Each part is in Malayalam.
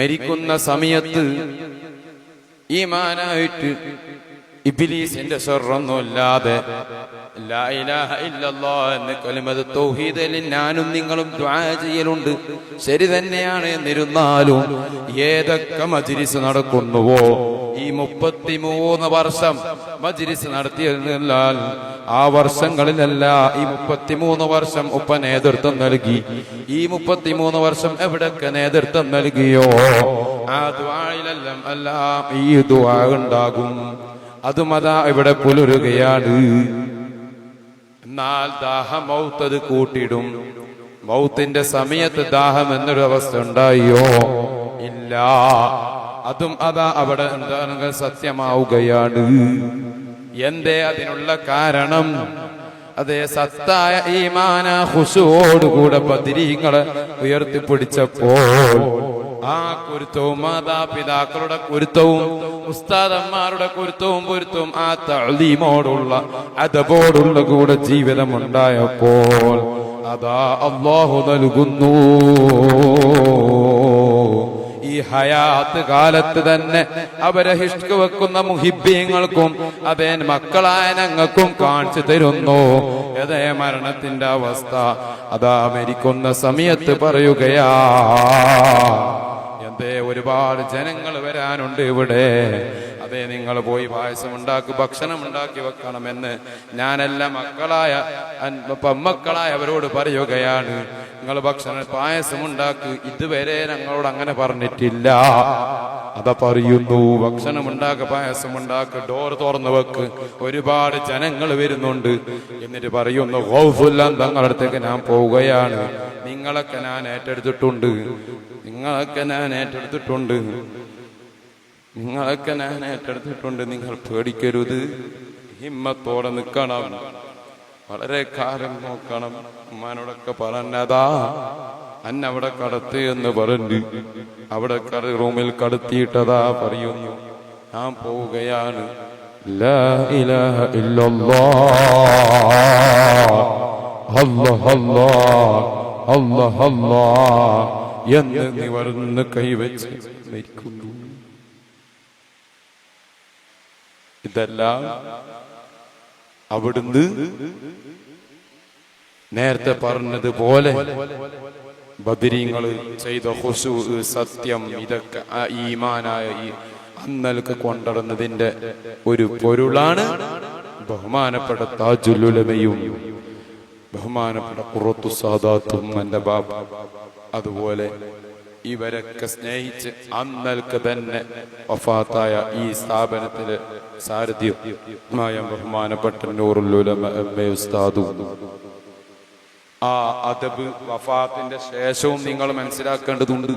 മരിക്കുന്ന സമയത്ത് ഈമാനായിട്ട് ഇബിലീസിന്റെ എന്ന കലിമത് തൗഹീദിൽ ഞാനും നിങ്ങളും ചെയ്യലുണ്ട്. ശരി തന്നെയാണ് എന്നിരുന്നാലും ഏതൊക്കെ മജിരിസ് നടക്കുന്നുവോ? ഈ മുപ്പത്തിമൂന്ന് വർഷം മജിരിസ് നടത്തിയാൽ ആ വർഷങ്ങളിലല്ല ഈ മുപ്പത്തിമൂന്ന് വർഷം ഉപ്പ നേതൃത്വം നൽകി. ഈ മുപ്പത്തിമൂന്ന് വർഷം എവിടൊക്കെ നേതൃത്വം നൽകിയോ? ആ ദ്വായിലെല്ലാം എല്ലാം ഈ ദ്വാ ഉണ്ടാകും. അതും അതാ ഇവിടെ പുലരുകയാണ്. എന്നാൽ ദാഹം മൗത്തത് കൂട്ടിടും മൗത്തിന്റെ സമയത്ത് ദാഹം എന്നൊരു അവസ്ഥ ഉണ്ടായോ? ഇല്ല. അതും അതാ അവിടെ എന്താണ് സത്യമാവുകയാണ്. എന്തേ അതിനുള്ള കാരണം? അതെ സത്തായ ഈമാന ഹുഷുവോടുകൂടെ ബദിരീങ്ങളെ ഉയർത്തിപ്പിടിച്ചപ്പോൾ ആ കുരുത്തവും മാതാപിതാക്കളുടെ കുരുത്തവും ഉസ്താദന്മാരുടെ കുരുത്തവും പൊരുത്തവും ആ തളീമോടുള്ള അതബോടുള്ള കൂടെ ജീവിതമുണ്ടായപ്പോൾ അതാ അള്ളാഹു നൽകുന്നു. ഹയാത്ത് കാലത്ത് തന്നെ അവരെ ഹിഷ്ക് വെക്കുന്ന മുഹിബ്യങ്ങൾക്കും അതേ മക്കളായ ഞങ്ങൾക്കും കാണിച്ചു തരുന്നു. അതേ മരണത്തിന്റെ അവസ്ഥ അതാ മരിക്കുന്ന സമയത്ത് പറയുകയാ. എന്തേ ഒരുപാട് ജനങ്ങൾ വരാനുണ്ട് ഇവിടെ. അതെ നിങ്ങൾ പോയി പായസം ഉണ്ടാക്കി ഭക്ഷണം ഉണ്ടാക്കി വെക്കണമെന്ന് ഞാനെല്ലാം മക്കളായ പെമ്മക്കളായ അവരോട് പറയുകയാണ്. നിങ്ങൾ ഭക്ഷണ പായസം ഉണ്ടാക്കി ഇതുവരെ ഞങ്ങളോട് അങ്ങനെ പറഞ്ഞിട്ടില്ല. അത പറയുന്നു ഭക്ഷണം ഉണ്ടാക്ക പായസം ഉണ്ടാക്ക ഡോർ തുറന്നു വെക്ക്. ഒരുപാട് ജനങ്ങൾ വരുന്നുണ്ട്. എന്നിട്ട് പറയുന്നു ഹൗഫുല്ലാം തങ്ങളുടെ അടുത്തേക്ക് ഞാൻ പോവുകയാണ്. നിങ്ങളൊക്കെ ഞാൻ ഏറ്റെടുത്തിട്ടുണ്ട്. നിങ്ങളൊക്കെ ഞാൻ ഏറ്റെടുത്തിട്ടുണ്ട്. നിങ്ങളൊക്കെ ഞാൻ ഏറ്റെടുത്തിട്ടുണ്ട്. നിങ്ങൾ പേടിക്കരുത്. ഹിമ്മത്തോടെ നിൽക്കണം. വളരെ കാലം നോക്കണം. ഉമ്മാനോടൊക്കെ പറഞ്ഞതാ. അന്ന അവിടെ കടത്ത് എന്ന് പറഞ്ഞു അവിടെ റൂമിൽ കടത്തിയിട്ടതാ പറയുന്നു. ഞാൻ പോവുകയാണ്. എന്ന് നിവർന്ന് കൈവച്ച് മരിക്കുന്നു. ഇതെല്ലാം അവിടുന്ന് നേരത്തെ പറഞ്ഞതുപോലെ ബദിരീങ്ങൾ ചെയ്ത ഹുസു സത്യം ഇതൊക്കെ ഈമാനായ ഈ അന്നൽക്ക് കൊണ്ടുവന്നതിന്റെ ഒരു പൊരുളാണ് ബഹുമാനപ്പെട്ട താജുലുലമയും ബഹുമാനപ്പെട്ട കുറത്തു സാദാത്തും എന്റെ ബാബ. അതുപോലെ ഇവരൊക്കെ സ്നേഹിച്ച് അന്നൽക്ക് തന്നെ വഫാത്തായ ഈ സ്ഥാപനത്തിലെ സാരഥ്യമായ ബഹുമാനപ്പെട്ട നൂറുലുലമ എം എ ആ അതബ് വഫാത്തിന്റെ ശേഷവും നിങ്ങൾ മനസ്സിലാക്കേണ്ടതുണ്ട്.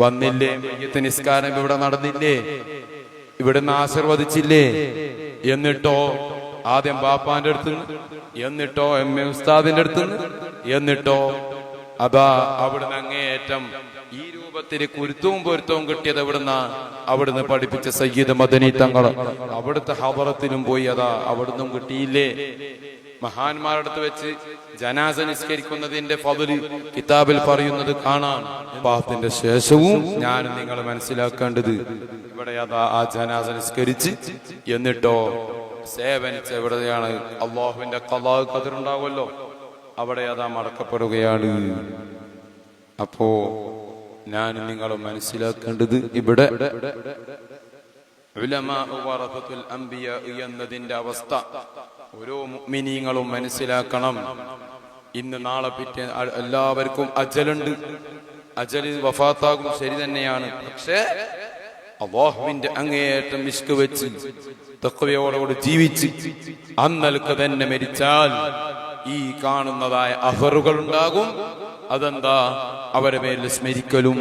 വന്നില്ലേ മയ്യത്ത് നിസ്കാരം ഇവിടെ നടന്നില്ലേ? ഇവിടുന്ന് ആശീർവദിച്ചില്ലേ? എന്നിട്ടോ ആദ്യം ബാപ്പാന്റെ അടുത്ത് എന്നിട്ടോ എം എ ഉസ്താദിന്റെ അടുത്ത് എന്നിട്ടോ അതാ അവിടുന്ന് അങ്ങേയറ്റം രൂപത്തിൽ കുരുത്തവും പൊരുത്തവും കിട്ടിയത് എവിടുന്ന? അവിടുന്ന് പഠിപ്പിച്ച സയ്യിദ് മദനി തങ്ങൾ അവിടുത്തെ ഹബറത്തിനും പോയി അതാ അവിടുന്നും കിട്ടിയില്ലേ? മഹാന്മാരടുത്ത് വെച്ച് ജനാസ നിസ്കരിക്കുന്നതിന്റെ ഫതിൽ കിതാബിൽ പറയുന്നത് കാണാം. പാപത്തിന്റെ ശേഷവും ഞാൻ നിങ്ങൾ മനസ്സിലാക്കേണ്ടത്. ഇവിടെ അതാ ആ ജനാസ നിസ്കരിച്ച് എന്നിട്ടോ സേവനിച്ച് എവിടെയാണ്? അള്ളാഹുവിന്റെ കലാഹ് കതിരുണ്ടാവുമല്ലോ അവിടെ അതാ മടക്കപ്പെടുകയാണ്. അപ്പോ ഞാൻ നിങ്ങൾ മനസ്സിലാക്കേണ്ടത് ഇവിടെ എന്നതിന്റെ അവസ്ഥ. ഓരോ മുഅ്മിനീങ്ങളും മനസ്സിലാക്കണം. ഇന്ന് നാളെ പിറ്റേ എല്ലാവർക്കും അജലുണ്ട്. അജൽ വഫാത്താകും ശരി തന്നെയാണ്. പക്ഷേ അള്ളാഹുവിന്റെ അങ്ങേയറ്റം വിഷ്കു വെച്ച് തക്കവയോടുകൂടി ജീവിച്ച് അന്നൽക്ക് തന്നെ മരിച്ചാൽ ഈ കാണുന്നതായ അഫറുകൾ ഉണ്ടാകും. അതെന്താ? അവരെ പേരിൽ സ്മരിക്കലും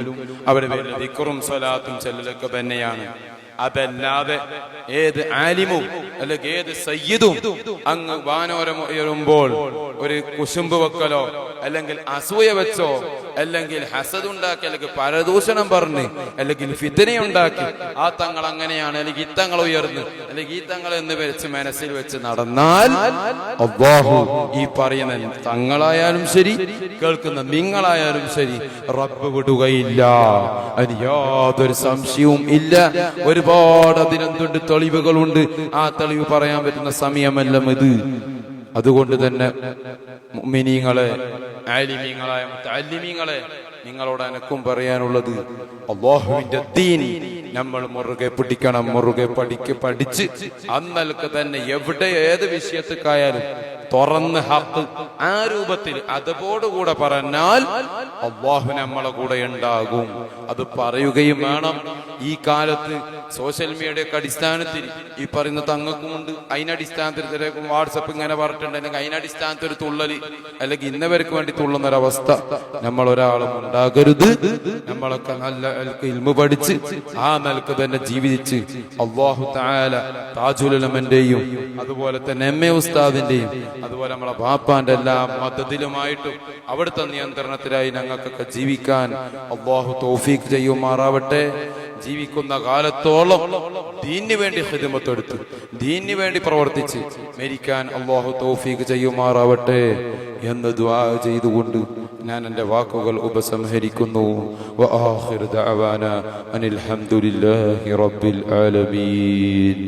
അവരെ പേരിൽ ദിക്കറും സ്വലാത്തും ചെല്ലലൊക്കെ തന്നെയാണ്. അതല്ലാതെ ഏത് ആലിമും അല്ലെങ്കിൽ ഏത് സയ്യിദും അങ്ങ് വാനോരം ഉയരുമ്പോൾ ഒരു കുശുമ്പ് വെക്കലോ അല്ലെങ്കിൽ അസൂയ വെച്ചോ അല്ലെങ്കിൽ ഹസദ് ഉണ്ടാക്കി അല്ലെങ്കിൽ പരദൂഷണം പറഞ്ഞ് അല്ലെങ്കിൽ ഫിദന ഉണ്ടാക്കി ആ തങ്ങൾ അങ്ങനെയാണ് അല്ലെങ്കിൽ ഈ തങ്ങൾ ഉയർന്ന് അല്ലെങ്കിൽ ഈ തങ്ങൾ എന്ന് വെച്ച് മനസ്സിൽ വെച്ച് നടന്നാൽ അബ്ബാഹു ഈ പറയുന്ന തങ്ങളായാലും ശരി കേൾക്കുന്ന നിങ്ങളായാലും ശരി റബ്ബ് വിടുകയില്ല. അതിന് യാതൊരു സംശയവും ഇല്ല. ഒരുപാട് അതിനെന്തുണ്ട് തെളിവുകളുണ്ട്. ആ തെളിവ് പറയാൻ പറ്റുന്ന സമയമെല്ലാം ഇത്. അതുകൊണ്ട് തന്നെ മുഅ്മിനീങ്ങളെ ആലിമീങ്ങളായ മുത്താലിമീങ്ങളെ നിങ്ങളോട് എനക്കും പറയാനുള്ളത് അള്ളാഹുവിന്റെ ദീൻ നമ്മൾ മുറുകെ പിടിക്കണം മുറുകെ പഠിക്ക് പഠിച്ച് അന്നൽക്ക് തന്നെ എവിടെ ഏത് വിഷയത്തിക്കായാലും തുറന്ന് ഹക്ക് ആ രൂപത്തിൽ അതോടുകൂടെ പറഞ്ഞാൽ അള്ളാഹു നമ്മളെ കൂടെ ഉണ്ടാകും. അത് പറയുകയും വേണം. ഈ കാലത്ത് സോഷ്യൽ മീഡിയയൊക്കെ അടിസ്ഥാനത്തിൽ ഈ പറയുന്ന തങ്ങൾക്കുമുണ്ട് അതിനടിസ്ഥാനത്തിലേക്കും വാട്സപ്പ് ഇങ്ങനെ പറഞ്ഞിട്ടുണ്ട് അല്ലെങ്കിൽ അതിനടിസ്ഥാനത്തിൽ ഒരു തുള്ളൽ അല്ലെങ്കിൽ ഇന്നവർക്ക് വേണ്ടി തുള്ളുന്ന ഒരവസ്ഥ നമ്മൾ ഒരാളും ഉണ്ടാകരുത്. നമ്മളൊക്കെ നല്ല ഇൽമ പഠിച്ച് ആ നിലയ്ക്ക് തന്നെ ജീവിച്ച് അള്ളാഹു താജുലമന്റെയും അതുപോലെ തന്നെ എം എ ഉസ്താദിന്റെയും അതുപോലെ നമ്മളെ ബാപ്പാന്റെ എല്ലാ മതത്തിലുമായിട്ടും അവിടുത്തെ നിയന്ത്രണത്തിലായി ഞങ്ങൾക്കൊക്കെ ജീവിക്കാൻ അള്ളാഹു തൗഫീഖ് ചെയ്യുമാറാവട്ടെ. ജീവിക്കുന്ന കാലത്തോളം ദീനിന് വേണ്ടി ഹിദമത്തെടുത്ത് ദീനിന് വേണ്ടി പ്രവർത്തിച്ച് മരിക്കാൻ അള്ളാഹു തൗഫീഖ് ചെയ്യുമാറാവട്ടെ എന്ന് ദ്വാ ചെയ്തുകൊണ്ട് ഞാൻ എന്റെ വാക്കുകൾ ഉപസംഹരിക്കുന്നു. അനിൽ ആലമീൻ.